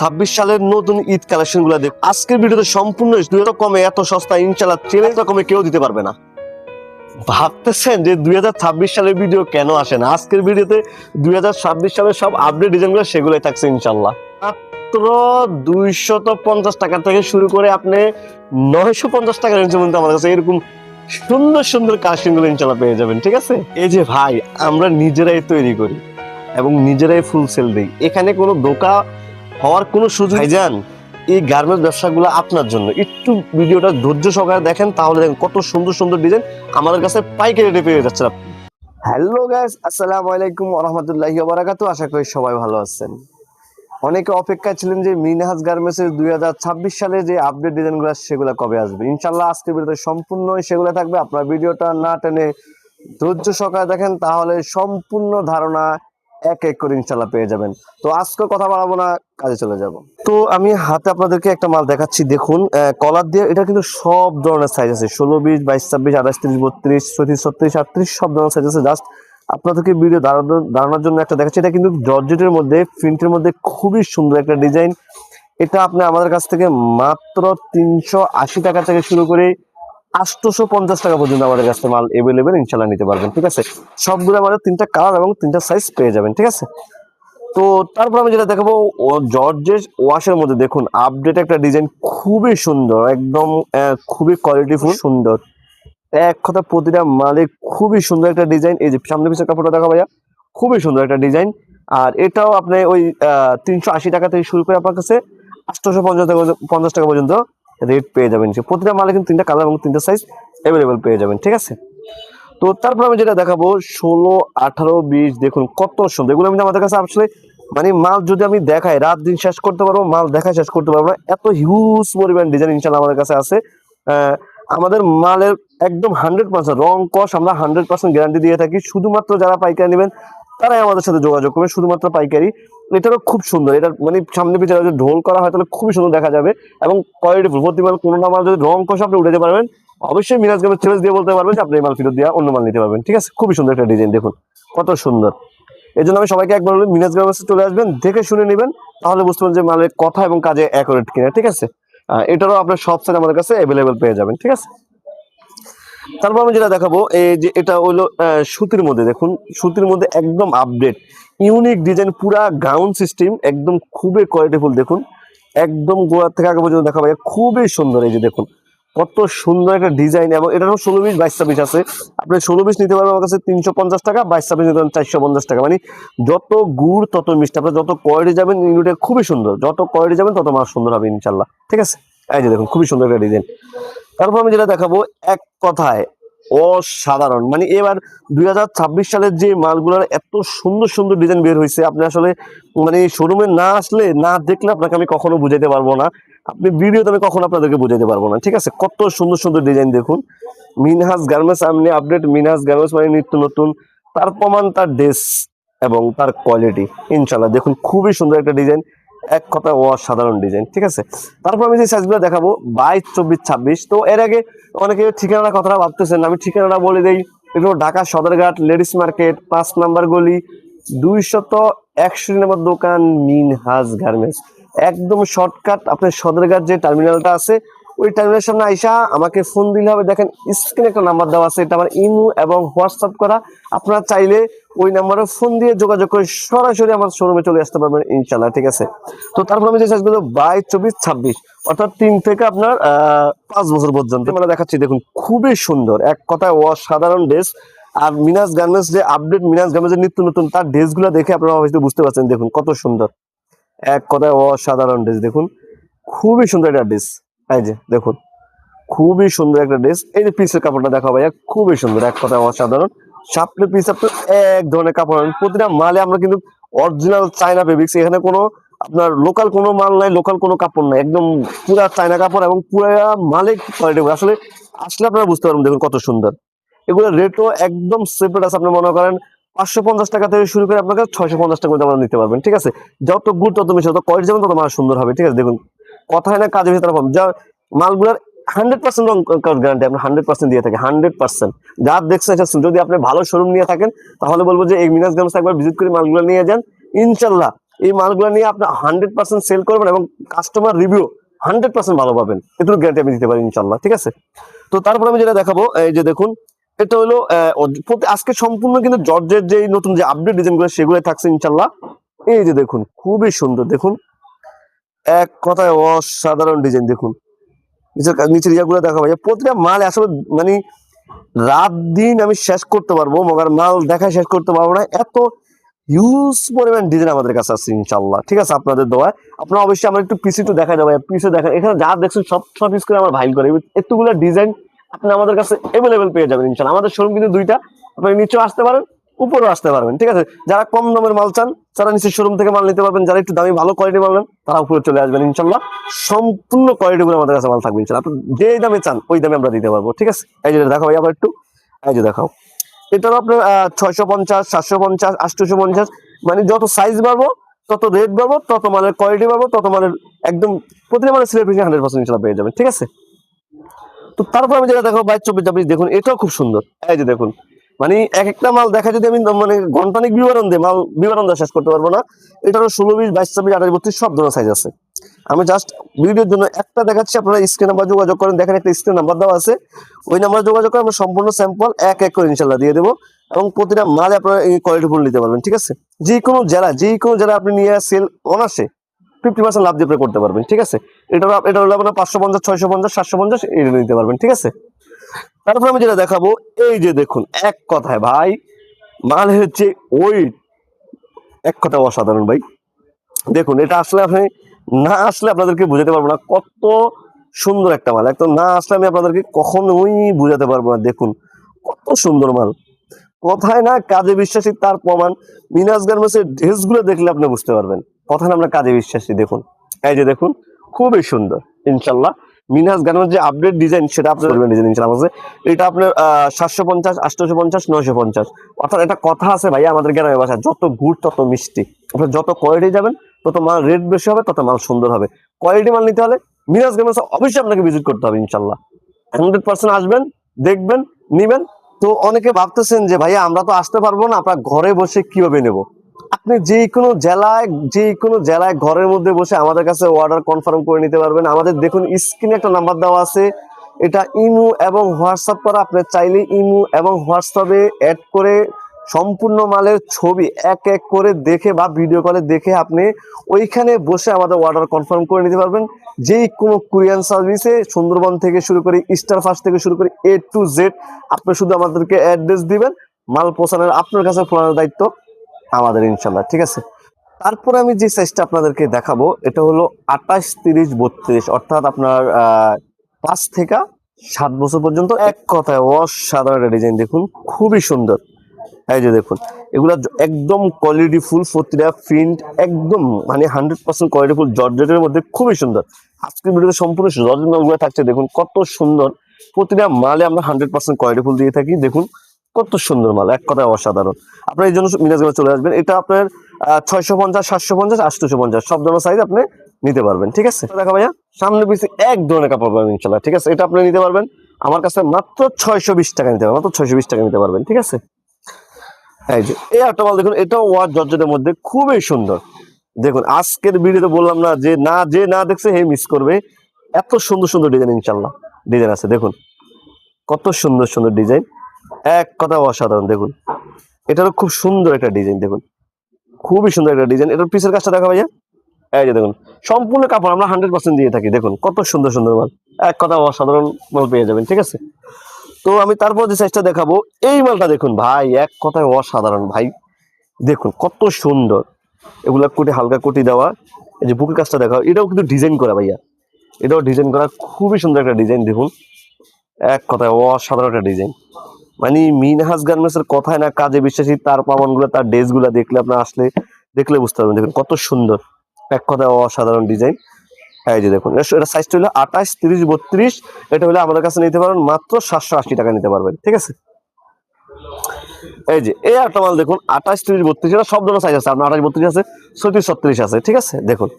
ছাব্বিশ সালের নতুন ঈদ কালেকশনগুলো দেখ। আজকের ভিডিওতে সম্পূর্ণ কমে এত সস্তা ইনশাল্লাহ কমে কেউ দিতে পারবে না। ভাবতেছেন যে দুই হাজার ছাব্বিশ সালের ভিডিও কেন আসে না? আজকের ভিডিওতে দুই হাজার ছাব্বিশ সালের সব আপডেট সেগুলোই থাকছে ইনশাল্লাহ টাকা থেকে শুরু করে আপনি নয়শো পঞ্চাশ টাকা আমার কাছে এরকম সুন্দর সুন্দর কালেকশনগুলো ইনশাল্লাহ পেয়ে যাবেন, ঠিক আছে? এই যে ভাই, আমরা নিজেরাই তৈরি করি এবং নিজেরাই ফুল সেল দিই। এখানে কোনো দোকা হওয়ার কোনো সুযোগ ভাইজান এই গার্মেন্টস ব্যবসাগুলো আপনার জন্য। একটু ভিডিওটা ধৈর্য সহকারে দেখেন তাহলে দেখেন কত সুন্দর সুন্দর ডিজাইন আমাদের কাছে পাইকারি রেটে পেয়ে যাচ্ছে হ্যালো গাইস আসসালামু আলাইকুম রাহমাতুল্লাহি ওয়া আশা করি সবাই ভালো আছেন। অনেকে অপেক্ষায় ছিলেন যে মিনহাজ গার্মেন্টস এর দুই হাজার ছাব্বিশ সালে যে আপডেট ডিজাইনগুলো সেগুলো কবে আসবে? ইনশাল্লাহ আজকের ভিডিওতে সম্পূর্ণই সেগুলো থাকবে। আপনার ভিডিওটা না টেনে ধৈর্য সহকারে দেখেন তাহলে সম্পূর্ণ ধারণা এক এক করে ইনশাল্লাহ পেয়ে যাবেন। তো আজকে কথা বাড়াবো না, কাজে চলে যাব। তো আমি হাতে আপনাদেরকে একটা মাল দেখাচ্ছি, দেখুন কলার দিয়ে এটা কিন্তু সব ধরনের সাইজ আছে, ষোলো বিশ, বাইশ, ছাব্বিশ, আঠাশ, তিরিশ, বত্রিশ ছত্রিশ ছত্রিশ, আটত্রিশ, সব ধরনের সাইজ আছে। জাস্ট আপনাদেরকে ভিডিও দাঁড়ানোর জন্য একটা দেখাচ্ছি। এটা কিন্তু জর্জেটের মধ্যে প্রিন্টের মধ্যে খুবই সুন্দর একটা ডিজাইন এটা আপনি আমাদের কাছ থেকে মাত্র তিনশো আশি টাকা থেকে শুরু করে আটশোশো পঞ্চাশ টাকা পর্যন্ত আমাদের কাছে মাল এভেলেবেল ইনশাল্লাহ নিতে পারবেন ঠিক আছে? সবগুলো আমাদের তিনটা কালার এবং তিনটা সাইজ পেয়ে যাবেন ঠিক আছে? তো তারপর আমি যেটা দেখাবো জর্জেস ওয়াশের মধ্যে দেখুন আপডেট একটা ডিজাইন খুবই সুন্দর একদম খুবই কোয়ালিটিফুল সুন্দর। এক কথা প্রতিটা মালে খুবই সুন্দর একটা ডিজাইন এই যে সামনে পিছনে কাপড়টা দেখা ভাইয়া খুবই সুন্দর একটা ডিজাইন আর এটাও আপনি ওই তিনশো আশি টাকা থেকে শুরু করে আপনার কাছে আটশোশো পঞ্চাশ টাকা পঞ্চাশ টাকা পর্যন্ত রেট পেয়ে যাবেন প্রতিটা মালে কিন্তু তিনটা কালার এবং তিনটা সাইজ অ্যাভেলেবেল পেয়ে যাবেন, ঠিক আছে? তো তারপর আমি যেটা দেখাবো, ষোলো, আঠারো, বিশ, দেখুন কত সুন্দর। এগুলো আমি আমাদের কাছে আসলে মানে মাল যদি আমি দেখাই, রাত দিন শেষ করতে পারব, মাল দেখা শেষ করতে পারব না। এত হিউজ পরিমাণ ডিজাইন ইনশাল্লাহ আমাদের কাছে আছে। আমাদের মালের একদম হান্ড্রেড পার্সেন্ট রং কস আমরা হান্ড্রেড পার্সেন্ট গ্যারান্টি দিয়ে থাকি। শুধুমাত্র যারা পাইকারি নেবেন, তারাই আমাদের সাথে যোগাযোগ করবে। শুধুমাত্র পাইকারি। এটারও খুব সুন্দর। এটা মানে সামনে পিছনে যদি ঢোল করা হয়, তাহলে খুবই সুন্দর দেখা যাবে এবং কোয়ালিটি প্রতি মাল কোনো মাল যদি রং কষ আপনি উঠে যেতে পারবেন, অবশ্যই মিরাজ গেমের চ্যালেঞ্জ দিয়ে বলতে পারবেন যে আপনি এই মাল ফেরত দিয়ে অন্য মাল নিতে পারবেন। ঠিক আছে? খুবই সুন্দর একটা ডিজাইন দেখুন। কত সুন্দর। এই জন্য আমি সবাইকে একবার বলি মিনাজ গ্রামে চলে আসবেন, দেখে শুনে নেবেন, তাহলে বুঝতে পারবেন যে মালের কথা এবং কাজে অ্যাকুরেট কিনা। ঠিক আছে? এটারও আপনার সব সাইজ আমাদের কাছে অ্যাভেলেবেল পেয়ে যাবেন। ঠিক আছে? তারপর আমি যেটা দেখাবো, এই যে এটা হলো সুতির মধ্যে, দেখুন, সুতির মধ্যে একদম আপডেট ইউনিক ডিজাইন পুরা গাউন সিস্টেম একদম খুবই কোয়ালিটিফুল দেখুন, একদম গোড়ার থেকে আগে পর্যন্ত দেখা ভাই খুবই সুন্দর, এই যে দেখুন, কত সুন্দর একটা ডিজাইন এবং এটারও ষোলো পিস বাইশ ছাব্বিশ আছে, আপনি ষোলো পিস নিতে পারবেন আমার কাছে তিনশো পঞ্চাশ টাকা, বাইশ ছাব্বিশ নিতে পারেন চারশো পঞ্চাশ টাকা মানে যত গুড়, তত মিষ্টি, আপনার যত কোয়ালিটি যাবেন ইউনিটে খুবই সুন্দর, যত কোয়ালিটি যাবেন, তত মাছ সুন্দর হবে ইনশাল্লাহ ঠিক আছে? এই যে দেখুন, খুবই সুন্দর একটা ডিজাইন তারপর আমি যেটা দেখাবো, এক কথায় অসাধারণ। মানে এবার দুই হাজার ছাব্বিশ সালের যে মালগুলোর এত সুন্দর সুন্দর ডিজাইন বের হয়েছে আপনি আসলে মানে শোরুমে না আসলে, না দেখলে আপনাকে আমি কখনো বুঝাইতে পারব না। আপনি ভিডিওতে আমি কখনো আপনাদেরকে বুঝাইতে পারব না, ঠিক আছে? কত সুন্দর সুন্দর ডিজাইন দেখুন। মিনহাস গার্মেন্টস সামনে আপডেট মিনহাস গার্মেন্টস মানে নিত্য নতুন। তার প্রমাণ, তার ড্রেস এবং তার কোয়ালিটি ইনশাল্লাহ দেখুন, খুবই সুন্দর একটা ডিজাইন এক কথা অসাধারণ ডিজাইন ঠিক আছে? তারপর আমি যে সাইজগুলো দেখাবো, বাইশ, চব্বিশ, ছাব্বিশ, তো এর আগে অনেকে ঠিকানার কথাটা ভাবতেছেন, আমি ঠিকানাটা বলে দেই। এগুলো ঢাকা সদরঘাট, লেডিস মার্কেট, পাঁচ নাম্বার গলি, দুইশত একষট্টি নম্বর দোকান, মিনহাজ গার্মেন্টস। একদম শর্টকাট আপনার সদরঘাট যে টার্মিনালটা আছে, ওই টার্মিনালের সামনে আইসা আমাকে ফোন দিলে হবে। দেখেন স্ক্রিনে একটা নাম্বার দেওয়া আছে, এটা আমার ইমো এবং হোয়াটসঅ্যাপ করা। আপনারা চাইলে ওই নাম্বারে ফোন দিয়ে যোগাযোগ করে সরাসরি আমার শোরুমে চলে আসতে পারবেন ইনশাল্লাহ ঠিক আছে? তো তারপর আমি যে সাইজগুলো বাইশ, চব্বিশ, ছাব্বিশ, অর্থাৎ তিন থেকে আপনার পাঁচ বছর পর্যন্ত। আমরা দেখাচ্ছি, দেখুন, খুবই সুন্দর, এক কথায় অসাধারণ ড্রেস আর মিনাস গার্মেন্টস যে আপডেট মিনাস গার্মেন্টস নিত্য নতুন, তার ড্রেসগুলো দেখে আপনারা হয়তো বুঝতে পারছেন, দেখুন, কত সুন্দর। এক কথায় অসাধারণ ড্রেস দেখুন, খুবই সুন্দর একটা ড্রেস এই যে, দেখুন, খুবই সুন্দর একটা ড্রেস এই যে পিসের কাপড়টা দেখা ভাইয়া, খুবই সুন্দর, এক কথায় অসাধারণ। সাপলে পিস আপনার এক ধরনের কাপড়। প্রতিটা মালে আমরা কিন্তু অরিজিনাল চায়না ফেব্রিক্স এখানে কোনো আপনার লোকাল কোনো মাল নাই লোকাল কোনো কাপড় নাই, একদম পুরা চায়না কাপড় এবং পুরা মালে কোয়ালিটি আসলে আসলে আপনারা বুঝতে পারবেন দেখুন কত সুন্দর। এগুলো রেটও একদম সেপারেট আছে আপনি মনে করেন পাঁচশো পঞ্চাশ টাকা থেকে শুরু করে আপনাকে ছয়শো পঞ্চাশ টাকা আমরা নিতে পারবেন, ঠিক আছে? যত গুড় তত মিশে তত কোয়ালিটি যেমন তত মাল সুন্দর হবে, ঠিক আছে? দেখুন কথা হয় না কাজে ভিতরে যা মালগুলোর হান্ড্রেড পার্সেন্ট গ্যারান্টি আমরা হান্ড্রেড পার্সেন্ট দিয়ে থাকি, হান্ড্রেড পার্সেন্ট। যা দেখছেন যদি আপনি ভালো শোরুম নিয়ে থাকেন, তাহলে বলব যে এই মিনাস গামস একবার ভিজিট করে মালগুলো নিয়ে যান। ইনশাল্লাহ এই মালগুলো নিয়ে আপনি হান্ড্রেড পার্সেন্ট সেল করবেন এবং কাস্টমার রিভিউ হান্ড্রেড পার্সেন্ট ভালো পাবেন। এটুকু গ্যারান্টি আমি দিতে পারি ইনশাল্লাহ ঠিক আছে? তো তারপর আমি যেটা দেখাবো, এই যে দেখুন, এটা হলো আজকে সম্পূর্ণ কিন্তু জর্জের যে নতুন যে আপডেট ডিজাইনগুলো সেগুলো থাকছে ইনশাল্লাহ এই যে দেখুন, খুবই সুন্দর, দেখুন। এক কথায় অসাধারণ ডিজাইন দেখুন। নিচের নিচের ইয়াগুলো দেখা ভাই প্রতিটা মাল আসলে মানে রাত দিন আমি শেষ করতে পারব, মগার মাল দেখা শেষ করতে পারব না। এত হিউজ পরিমাণ ডিজাইন আমাদের কাছে আছে ইনশাল্লাহ ঠিক আছে, আপনাদের দোয়া। আপনারা অবশ্যই আমার একটু পিসি তো দেখা যাবে পিসে দেখা এখানে যা দেখছেন সব সব পিস করে আমার ভাইল করে। এতগুলো ডিজাইন আপনি আমাদের কাছে অ্যাভেলেবেল পেয়ে যাবেন ইনশাল্লাহ আমাদের শোরুম কিন্তু দুইটা। আপনি নিচেও আসতে পারেন। উপরেও আসতে পারবেন, ঠিক আছে? যারা কম দামের মাল চান, তারা নিচের শোরুম থেকে মাল নিতে পারবেন। যারা একটু দামি ভালো কোয়ালিটি মাল নেন, তারা উপরে চলে আসবেন, ইনশাল্লাহ। সম্পূর্ণ কোয়ালিটি গুলো আমাদের কাছে মাল থাকবে, ইনশাল্লাহ। আপনি যে দামে চান, ওই দামে আমরা দিতে পারব, ঠিক আছে? এই যে দেখাও আবার একটু। এই যে দেখাও। এটারও আপনার ছয়শো পঞ্চাশ, সাতশো পঞ্চাশ, আটশোশো পঞ্চাশ মানে যত সাইজ বাড়বো, তত রেট বাড়বো, তত মালের কোয়ালিটি বাড়বো, তত মালের একদম প্রতিটা মালের সিলেট হান্ড্রেড পার্সেন্ট ইনশাল্লাহ পেয়ে যাবেন, ঠিক আছে? তো তারপর আমি যেটা দেখো বাইশ চব্বিশ চব্বিশ দেখুন, এটাও খুব সুন্দর। এই যে দেখুন মানে এক একটা মাল দেখা যদি আমি মানে ঘন্টানিক বিবরণ দিই মাল বিবরণ শেষ করতে পারব না, এটারও ষোলো বিশ, বাইশ চব্বিশ আঠাশ, বত্রিশ সব ধরনের সাইজ আছে। আমি জাস্ট ভিডিওর জন্য একটা দেখাচ্ছি, আপনারা স্ক্রিন নাম্বার যোগাযোগ করেন, দেখেন একটা স্ক্রিন নাম্বার দেওয়া আছে। ওই নাম্বার যোগাযোগ করে আমরা সম্পূর্ণ স্যাম্পল এক এক করে ইনশাল্লাহ দিয়ে দেবো এবং প্রতিটা মালে আপনারা এই কোয়ালিটি ফুল নিতে পারবেন, ঠিক আছে? যে কোনো জেলা, যে কোনো জেলা আপনি নিয়ে সেল অনাসে ফিফটি পার্সেন্ট লাভ দিয়ে করতে পারবেন, ঠিক আছে? এটা এটা হলো আপনার পাঁচশো পঞ্চাশ, ছয়শো পঞ্চাশ, সাতশো পঞ্চাশ এটা নিতে পারবেন, ঠিক আছে? তারপর আমি যেটা দেখাবো, এই যে দেখুন, এক কথায় ভাই, মাল হচ্ছে ওই, এক কথা অসাধারণ ভাই। দেখুন, এটা আসলে আপনি না আসলে আপনাদেরকে বুঝাতে পারব না, কত সুন্দর একটা মাল। একদম না আসলে আমি আপনাদেরকে কখনোই বুঝাতে পারব না, দেখুন, কত সুন্দর মাল। কথায় না কাজে বিশ্বাসী, তার প্রমাণ। মিনাস গার্মেন্টসের ড্রেসগুলো দেখলে আপনি বুঝতে পারবেন। কথায় না আমরা কাজে বিশ্বাসী, দেখুন। এই যে দেখুন, খুবই সুন্দর, ইনশাল্লাহ। মিনাস গার্মেন্টস যে আপডেট ডিজাইন সেটা আপনার ডিজাইন ইনশাল্লাহ আছে এটা আপনার সাতশো পঞ্চাশ আটশোশো পঞ্চাশ নয়শো পঞ্চাশ। অর্থাৎ একটা কথা আছে ভাই আমাদের গ্রামের ভাষা যত গুড় তত মিষ্টি। আপনার যত কোয়ালিটি যাবেন তত মাল রেট বেশি হবে তত মাল সুন্দর হবে। কোয়ালিটি মাল নিতে হলে মিনাস গার্মেন্টস অবশ্যই আপনাকে ভিজিট করতে হবে ইনশাল্লাহ হান্ড্রেড পার্সেন্ট আসবেন দেখবেন নিবেন। তো অনেকে ভাবতেছেন যে ভাইয়া আমরা তো আসতে পারব না আপনার ঘরে বসে কীভাবে নেব? আপনি যে কোনো জেলায়, যে কোনো জেলায় ঘরের মধ্যে বসে আমাদের কাছে অর্ডার কনফার্ম করে নিতে পারবেন। আমাদের দেখুন স্ক্রিনে একটা নাম্বার দেওয়া আছে। এটা ইমু এবং হোয়াটসঅ্যাপ করা। আপনি চাইলে ইমু এবং হোয়াটসঅ্যাপে অ্যাড করে সম্পূর্ণ মালের ছবি এক এক করে দেখে বা ভিডিও কলে দেখে আপনি ওইখানে বসে আমাদের অর্ডার কনফার্ম করে নিতে পারবেন। যেই কোনো কুরিয়ান সার্ভিসে সুন্দরবন থেকে শুরু করে স্টার ফার্স্ট থেকে শুরু করে এ টু জেড আপনি শুধু আমাদেরকে অ্যাড্রেস দিবেন। মাল পৌঁছানোর আপনার কাছে পৌঁছানোর দায়িত্ব। আমাদের ইনশাল্লাহ, ঠিক আছে? তারপরে আমি যে সাইজটা আপনাদেরকে দেখাবো, এটা হলো আঠাশ, তিরিশ, বত্রিশ, অর্থাৎ আপনার পাঁচ থেকে সাত বছর পর্যন্ত এক কথায় অসাধারণ একটা ডিজাইন দেখুন, খুবই সুন্দর। এই যে দেখুন, এগুলা একদম কোয়ালিটি ফুল প্রতিটা প্রিন্ট একদম মানে হান্ড্রেড পার্সেন্ট কোয়ালিটি ফুল জর্জেটের মধ্যে খুবই সুন্দর। আজকের ভিডিওতে সম্পূর্ণ জর্জেট থাকছে, দেখুন কত সুন্দর। প্রতিটা মালে আমরা হান্ড্রেড পার্সেন্ট কোয়ালিটি ফুল দিয়ে থাকি, দেখুন। কত সুন্দর মাল, এক কথায় অসাধারণ। আপনার এই জন্য মিনাজগুলো চলে আসবেন। এটা আপনার ছয়শো পঞ্চাশ, সাতশো পঞ্চাশ, আটশোশো পঞ্চাশ, সব ধরনের সাইজ আপনি নিতে পারবেন, ঠিক আছে? দেখা ভাইয়া, সামনে পিছিয়ে এক ধরনের কাপড় পাবেন ইনশাল্লাহ ঠিক আছে? এটা আপনি নিতে পারবেন। আমার কাছে মাত্র ছয়শো বিশ টাকা নিতে পারবেন, মাত্র ছয়শো বিশ টাকা নিতে পারবেন, ঠিক আছে? এই যে, এই একটা মাল দেখুন, এটাও ওয়ার জর্জেটের মধ্যে খুবই সুন্দর। দেখুন, আজকের ভিডিওতে বললাম না, যে না যে না দেখছে, হে মিস করবে। এত সুন্দর সুন্দর ডিজাইন ইনশাল্লাহ ডিজাইন আছে, দেখুন। কত সুন্দর সুন্দর ডিজাইন এক কথা অসাধারণ, দেখুন। এটারও খুব সুন্দর একটা ডিজাইন দেখুন। খুবই সুন্দর একটা ডিজাইন এটার পিসের কাজটা দেখা ভাইয়া। এই যে দেখুন, সম্পূর্ণ কাপড় আমরা হান্ড্রেড পার্সেন্ট দিয়ে থাকি, দেখুন, কত সুন্দর সুন্দর মাল। এক কথা অসাধারণ মাল পেয়ে যাবেন, ঠিক আছে? তো আমি তারপর যে সাইজটা দেখাবো, এই মালটা দেখুন ভাই, এক কথায় অসাধারণ ভাই। দেখুন, কত সুন্দর। এগুলা কোটি, হালকা কোটি দেওয়া। এই যে বুকের কাজটা দেখাও, এটাও কিন্তু ডিজাইন করা ভাইয়া। এটাও ডিজাইন করা খুবই সুন্দর একটা ডিজাইন দেখুন। এক কথায় অসাধারণ একটা ডিজাইন মানে মিনহাজ গার্মেন্টস এর কথায় না কাজে বিশ্বাসী, তার প্রমাণগুলো, তার ড্রেসগুলা দেখলে আপনার আসলে, দেখলে বুঝতে পারবেন। দেখুন, কত সুন্দর, এক কথায় অসাধারণ ডিজাইন। এই যে দেখুন এটা সাইজটা হলো আঠাশ, তিরিশ, বত্রিশ, এটা হলে আমাদের কাছে নিতে পারবেন মাত্র সাতশো আশি টাকা নিতে পারবেন, ঠিক আছে? এই যে, এই একটা মাল দেখুন, আঠাশ, তিরিশ, বত্রিশ, এটা সব ধরনের সাইজ আছে, আপনার আঠাশ, বত্রিশ আছে, ছত্রিশ ছত্রিশ আছে, ঠিক আছে? দেখুন,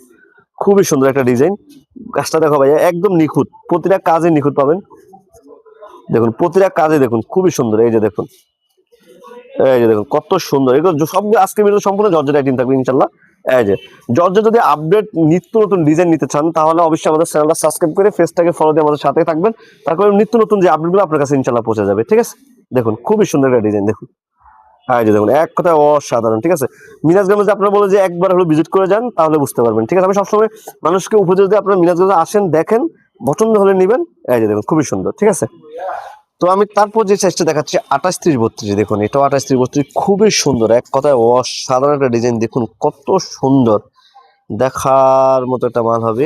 খুবই সুন্দর একটা ডিজাইন। কাজটা দেখো ভাইয়া, একদম নিখুঁত, প্রতিটা কাজে নিখুঁত পাবেন। দেখুন, প্রতিটা কাজে দেখুন, খুবই সুন্দর। এই যে দেখুন, এই যে দেখুন, কত সুন্দর। এগুলো সব আজকে ভিডিও সম্পূর্ণ জর্জের আইটেম থাকবে ইনশাল্লাহ এই যে জর্জের যদি আপডেট নিত্য নতুন ডিজাইন নিতে চান, তাহলে অবশ্যই আমাদের চ্যানেলটা সাবস্ক্রাইব করে ফেসটাকে ফলো দিয়ে আমাদের সাথে থাকবেন। তারপরে নিত্য নতুন যে আপডেটগুলো আপনার কাছে ইনশাল্লাহ পৌঁছে যাবে, ঠিক আছে? দেখুন, খুবই সুন্দর একটা ডিজাইন দেখুন। হ্যাঁ যে দেখুন, এক কথায় অসাধারণ, ঠিক আছে? মিনাজগঞ্জে যদি আপনারা বলে যে একবার হলো ভিজিট করে যান, তাহলে বুঝতে পারবেন, ঠিক আছে? আমি সবসময় মানুষকে উপদেশ দিয়ে আপনারা মিনাজগঞ্জে আসেন, দেখেন পছন্দ হলে নেবেন। এই যে দেখুন, খুবই সুন্দর, ঠিক আছে? তো আমি তারপর যে সাইজটা দেখাচ্ছি, আঠাশ ত্রিশ বত্রিশ, দেখুন, এটাও আঠাশ ত্রিশ বত্রিশ, খুবই সুন্দর, এক কথায় অসাধারণ একটা ডিজাইন দেখুন কত সুন্দর, দেখার মতো একটা মাল হবে।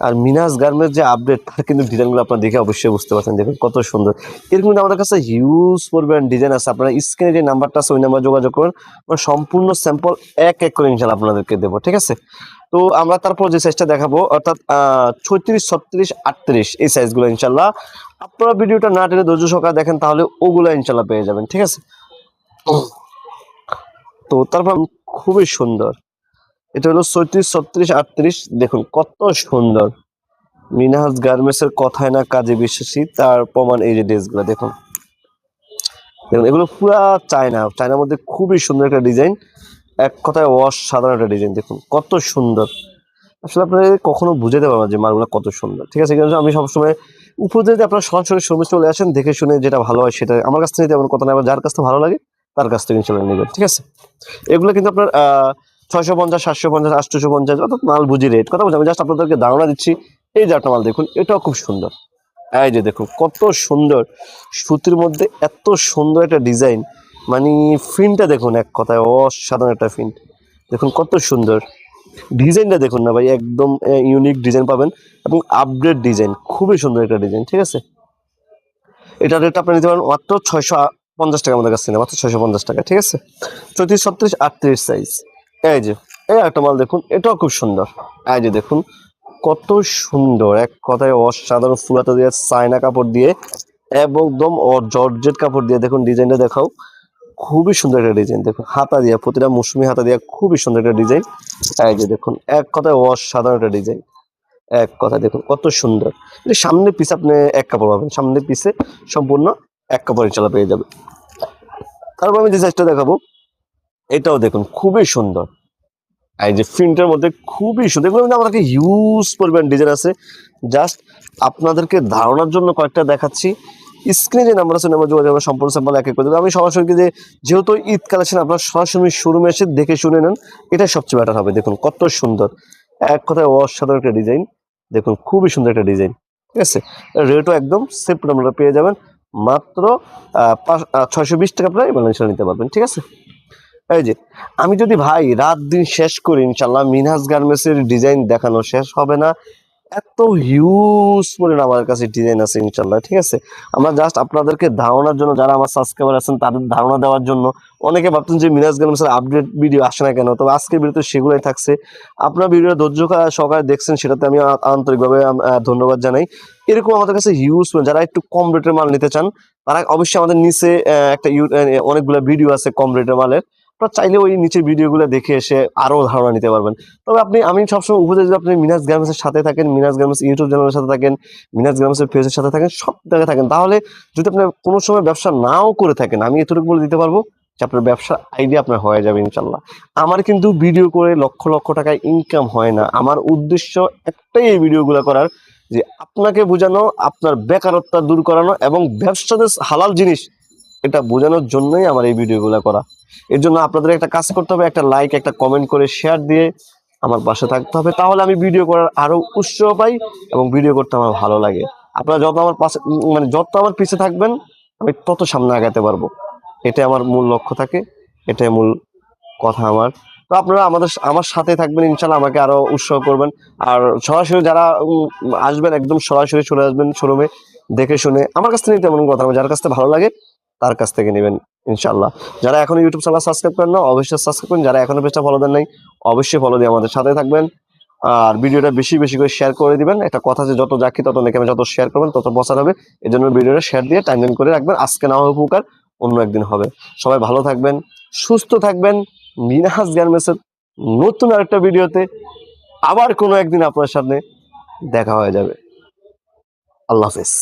আর মিনাস গার্মেন্টস যে আপডেট তার কিন্তু ডিজাইনগুলো আপনারা দেখে অবশ্যই বুঝতে পারছেন, দেখুন কত সুন্দর। এরকম কিন্তু আমাদের কাছে হিউজ পরিমাণ ডিজাইন আছে। আপনারা স্ক্রিনে যে নাম্বারটা আছে, ওই নাম্বার যোগাযোগ করুন। আমরা সম্পূর্ণ স্যাম্পল এক এক করে ইনশাল্লাহ আপনাদেরকে দেবো, ঠিক আছে? তো আমরা তারপর যে সাইজটা দেখাবো, অর্থাৎ ছত্রিশ ছত্রিশ, আটত্রিশ, এই সাইজগুলো ইনশাল্লাহ আপনারা ভিডিওটা না টেনে ধৈর্য সহকারে দেখেন, তাহলে ওগুলো ইনশাল্লাহ পেয়ে যাবেন, ঠিক আছে? তো তারপর খুবই সুন্দর। এটা হলো ছত্রিশ ছত্রিশ, আটত্রিশ। দেখুন, কত সুন্দর। মিনহাজ গার্মেন্টস এর কথায় না কাজে বিশ্বাসী, তার প্রমাণ এই যে ড্রেসগুলো, দেখুন। দেখুন, এগুলো পুরা চায়না। চায়নার মধ্যে খুবই সুন্দর একটা ডিজাইন। এক কথায় অসাধারণ একটা ডিজাইন, দেখুন, কত সুন্দর। আসলে আপনারা কখনো বুঝাতে পারবেন যে মালগুলো কত সুন্দর। ঠিক আছে জন্য আমি সবসময় উপরে যদি আপনারা সরাসরি শ্রমিক চলে আসেন, দেখে শুনে যেটা ভালো হয় সেটা আমার কাছ থেকে তেমন কথা না যার কাছ থেকে ভালো লাগে, তার কাছ থেকে চলে নেবেন। ঠিক আছে? এগুলো কিন্তু আপনার ছয়শো পঞ্চাশ, সাতশো পঞ্চাশ আটশোশো পঞ্চাশ অর্থাৎ মাল বুঝি রেট কথা বলছি, আমি জাস্ট আপনাদেরকে ধারণা দিচ্ছি, এই যে মাল দেখুন, এটাও খুব সুন্দর। এই যে দেখুন, কত সুন্দর। সুতির মধ্যে এত সুন্দর একটা ডিজাইন মানে ফিনটা দেখুন এক কথায়, অসাধারণ একটা ফিন দেখুন কত সুন্দর। ডিজাইনটা দেখুন না ভাই, একদম ইউনিক ডিজাইন পাবেন এবং আপডেট ডিজাইন খুবই সুন্দর একটা ডিজাইন ঠিক আছে? এটা রেট আপনি নিতে পারেন মাত্র ছয়শো পঞ্চাশ টাকা আমাদের কাছে মাত্র ছয়শো পঞ্চাশ টাকা, ঠিক আছে? চৌত্রিশ, ছত্রিশ, আটত্রিশ সাইজ এই যে, এই একটা মাল দেখুন, এটাও খুব সুন্দর। এই যে দেখুন, কত সুন্দর, এক কথায় অসাধারণ ফুলাতা দিয়ে, চায়না কাপড় দিয়ে একদম জর্জেট কাপড় দিয়ে দেখুন ডিজাইনটা দেখাও। খুবই সুন্দর একটা ডিজাইন, দেখুন, হাতা দিয়া, প্রতিটা মৌসুমি হাতা দিয়া খুবই সুন্দর একটা ডিজাইন। এই যে দেখুন, এক কথায় অসাধারণ একটা ডিজাইন। এক কথা দেখুন, কত সুন্দর। সামনে পিস আপনি এক কাপড় পাবেন, সামনে পিসে সম্পূর্ণ এক কাপড় ইনশাল্লাহ পেয়ে যাবে তারপর আমি যে সাইজটা দেখাবো এটাও দেখুন, খুবই সুন্দর। এই যে প্রিন্টের মধ্যে খুবই সুন্দর। এগুলো কিন্তু হিউজ পরিমাণ ডিজাইন আছে। জাস্ট আপনাদেরকে ধারণার জন্য কয়েকটা দেখাচ্ছি। স্ক্রিনে যে নাম্বার আছে নাম্বার যোগাযোগ সম্পূর্ণ স্যাম্পল এক এক করে দেবো। আমি সরাসরি যে, যেহেতু ঈদ কালেকশন, আপনার সরাসরি শোরুমে এসে দেখে শুনে নেন এটা সবচেয়ে বেটার হবে। দেখুন, কত সুন্দর। এক কথায় অসাধারণ একটা ডিজাইন দেখুন, খুবই সুন্দর একটা ডিজাইন ঠিক আছে? রেটও একদম সেফ আপনারা পেয়ে যাবেন। মাত্র ছয়শো বিশ টাকা প্রায় বাংলাদেশে নিতে পারবেন। ঠিক আছে? এই যে, আমি যদি ভাই রাত দিন শেষ করি ইনশাল্লাহ মিনহাজ গার্মেন্টস এর ডিজাইন দেখানো শেষ হবে না। এত হিউজ পরিমাণ আমার কাছে ডিজাইন আছে ইনশাল্লাহ ঠিক আছে? আমরা জাস্ট আপনাদেরকে ধারণার জন্য, যারা আমার সাবস্ক্রাইবার আছেন, তাদের ধারণা দেওয়ার জন্য অনেকে ভাবতেন যে মিনাজ গার্মেন্টস এর আপডেট ভিডিও আসে না কেন? তবে আজকের ভিডিওতে সেগুলোই থাকছে। আপনার ভিডিও ধৈর্য সহকারে দেখছেন, সেটাতে আমি আন্তরিকভাবে ধন্যবাদ জানাই। এরকম আমাদের কাছে হিউজ যারা একটু কম রেটের মাল নিতে চান, তারা অবশ্যই আমাদের নিচে একটা অনেকগুলো ভিডিও আছে কম রেটের মালের। আপনারা চাইলে ওই নিচের ভিডিওগুলো দেখে এসে আরও ধারণা নিতে পারবেন। তবে আপনি আমি সবসময় উপদেশ দিই, আপনি মিনাজ গার্মেন্টসের সাথে থাকেন মিনাজ গার্মেন্টস ইউটিউব চ্যানেলের সাথে থাকেন মিনাজ গার্মেন্টসের পেজের সাথে থাকেন সব জায়গায় থাকেন। তাহলে যদি আপনি কোনো সময় ব্যবসা নাও করে থাকেন আমি এতটুকু বলে দিতে পারব যে আপনার ব্যবসার আইডিয়া আপনার হয়ে যাবে ইনশাল্লাহ আমার কিন্তু ভিডিও করে লক্ষ লক্ষ টাকা ইনকাম হয় না। আমার উদ্দেশ্য একটাই এই ভিডিওগুলো করার যে আপনাকে বোঝানো আপনার বেকারত্ব দূর করানো এবং ব্যবসাতে হালাল জিনিস এটা বোঝানোর জন্যই আমার এই ভিডিওগুলো করা। এর জন্য আপনাদের একটা কাজ করতে হবে, একটা লাইক একটা কমেন্ট করে শেয়ার দিয়ে আমার পাশে থাকতে হবে। তাহলে আমি ভিডিও করার আরও উৎসাহ পাই এবং ভিডিও করতে আমার ভালো লাগে। আপনারা যত আমার পাশে মানে যত আমার পিছে থাকবেন, আমি তত সামনে আগাতে পারব। এটাই আমার মূল লক্ষ্য থাকে, এটাই মূল কথা আমার। তো আপনারা আমাদের, আমার সাথে থাকবেন ইনশাল্লাহ আমাকে আরও উৎসাহ করবেন। আর সরাসরি যারা আসবেন, একদম সরাসরি চলে আসবেন শোরুমে, দেখে শুনে, আমার কাছ থেকে তেমন কথা যার কাছ থেকে ভালো লাগে তার কাছ থেকে নেবেন ইনশাল্লাহ যারা এখনও ইউটিউব চ্যানেল সাবস্ক্রাইব করেন না, অবশ্যই সাবস্ক্রাইব করেন। যারা এখনও পেজটা ফলো দেন নাই, অবশ্যই ফলো দিয়ে আমাদের সাথে থাকবেন। আর ভিডিওটা বেশি বেশি করে শেয়ার করে দিবেন। একটা কথা যে যত যাকি তত নাকি যত শেয়ার করবেন, তত বসার হবে। এই জন্য ভিডিওটা শেয়ার দিয়ে টাইম করে রাখবেন। আজকে না হবে উপকার, অন্য একদিন হবে। সবাই ভালো থাকবেন, সুস্থ থাকবেন। মিনহাজ গার্মেন্টসের নতুন আরেকটা ভিডিওতে আবার কোনো একদিন আপনার সামনে দেখা হয়ে যাবে। আল্লাহ হাফেজ।